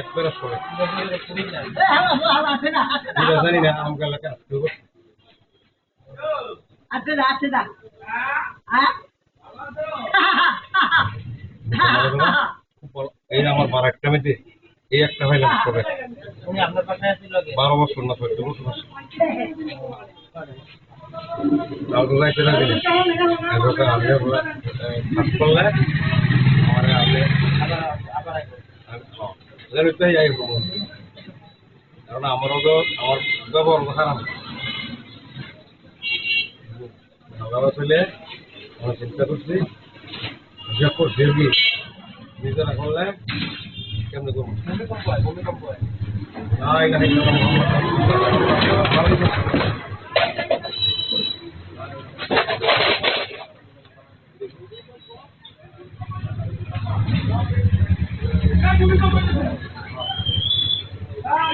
একবারে সরে। এই আমার বার একটা মেয়েতে এই একটা পাশে আছে লগে বারো বছর না, চোদ্দ বছর লাগে না। এবার আমি করলে, আমার আমি। জানিতে যাই হব কারণ আমারও তো, আমার ব্যবহার খারাপ ভালো ছেলে, আমরা চিন্তা করছি হিসাব করছি নিজেরা করলে কেমনি করব ভূমিকম্প হয় ভূমিকম্প হয় না, এখানে Ah,